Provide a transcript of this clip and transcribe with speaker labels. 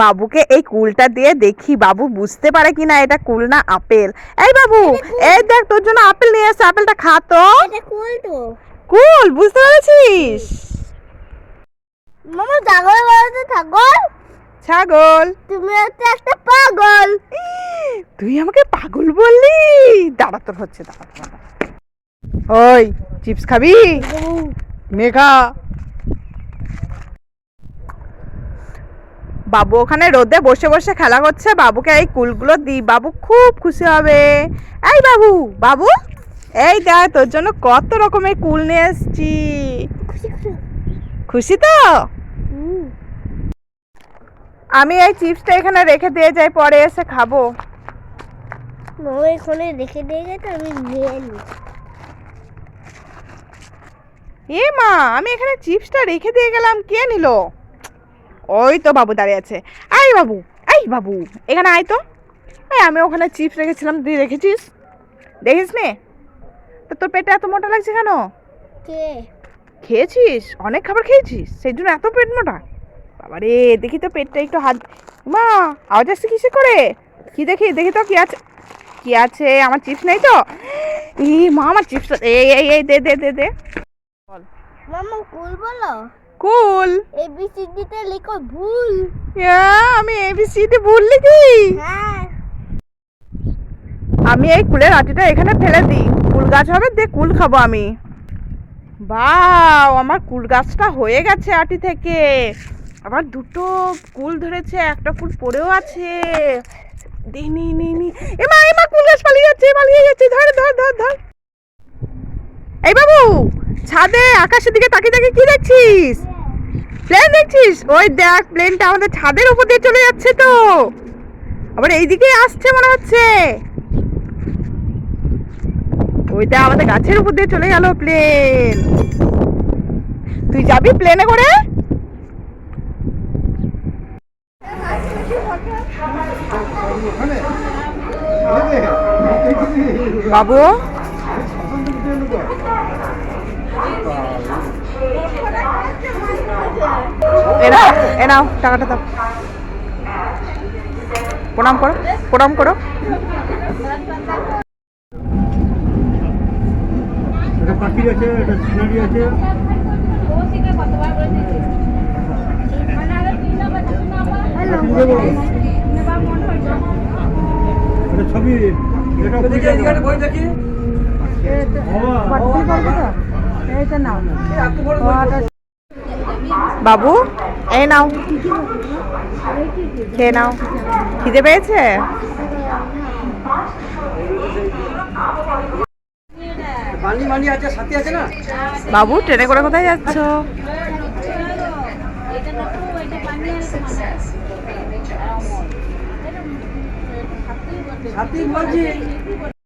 Speaker 1: বাবুকে এই কুলটা দিয়ে দেখি বাবু বুঝতে পারে কিনা এটা কুল না আপেল? এই বাবু এই দেখ তোর জন্য আপেল নিয়ে এসে আপেলটা খা তো।
Speaker 2: কুল
Speaker 1: বুঝতে পেরেছিস?
Speaker 2: মামা ছাগল বলতে ছাগল?
Speaker 1: ছাগল।
Speaker 2: তুমি হচ্ছে একটা পাগল।
Speaker 1: তুই আমাকে পাগল বললি? দাঁড়া তোর হচ্ছে দাঁড়া। ওই চিপস খাবি? মেঘা বাবু ওখানে রোদে বসে বসে খেলা করছে বাবুকে এই কুলগুলো দি বাবু খুব খুশি হবে। এই বাবু বাবু এই দেখ তোর জন্য কত রকমের কুল নিয়ে এসছি।
Speaker 2: খুশি
Speaker 1: তো? আমি এই চিপসটা এখানে রেখে দিয়ে যাই পরে এসে খাব।
Speaker 2: মামা এখানে রেখে দিয়ে গেছে আমি নিয়ে নিই
Speaker 1: এ মা আমি এখানে চিপসটা রেখে দিয়ে গেলাম। কে নিল? ওই তো বাবু দাঁড়িয়ে আছে। আই বাবু এই বাবু এখানে আয় তো। এই আমি ওখানে চিপস রেখেছিলাম তুই রেখেছিস? দেখিস নে। তো তোর পেটে এত মোটা লাগছে কেন?
Speaker 2: কে?
Speaker 1: খেয়েছিস? অনেক খাবার খেয়েছিস? সেই জন্য এত পেট মোটা। বাবারে দেখি তো পেটটা একটু হাত মা আওয়াজ আসছে কিসে করে? কি দেখি দেখি তো কি আছে কি আছে? আমার চিপস নেই তো? এই মা আমার চিপস এই এই এই দে দে দে দে।
Speaker 2: মামা কুল বলো?
Speaker 1: Cool.
Speaker 2: A B C D তে লিখো ভুল।
Speaker 1: ইয়া, আমি এবিসিডি ভুল লিখি?
Speaker 2: হ্যাঁ।
Speaker 1: আমি এই কুলের আটিটা এখানে ফেলে দিই। কুল গাছ হবে দিয়ে কুল খাব আমি। বাও আমার কুল গাছটা হয়ে গেছে আটি থেকে। আবার দুটো কুল ধরেছে একটা কুল পড়েও আছে। দে নি নি নি। এমা এমা কুল গাছ পালিয়ে যাচ্ছে পালিয়ে যাচ্ছে। ধর ধর ধর ধর। এই বাবু ছাদে আকাশের দিকে তাকিয়ে তাকিয়ে কি দেখছিস? প্লেন দেখছিস? ওই দেখ প্লেনটা আমাদের ছাদের উপর দিয়ে চলে যাচ্ছে তো। আবার এইদিকে আসছে মনে হচ্ছে। ওইটা আমাদের গাছের উপর দিয়ে চলে গেল প্লেন তুই যাবি প্লেনে করে? বাবু? এনাও এনাও টাকাটা দাও। প্রণাম করো প্রণাম করো।
Speaker 3: আছে একটা সিনারি আছে। ছবি
Speaker 1: বাবু? এই নাও। খেয়ে নাও। খিদে পেয়েছে? বাবু ট্রেনে করে কোথায় যাচ্ছ?
Speaker 3: সাথে বলছি।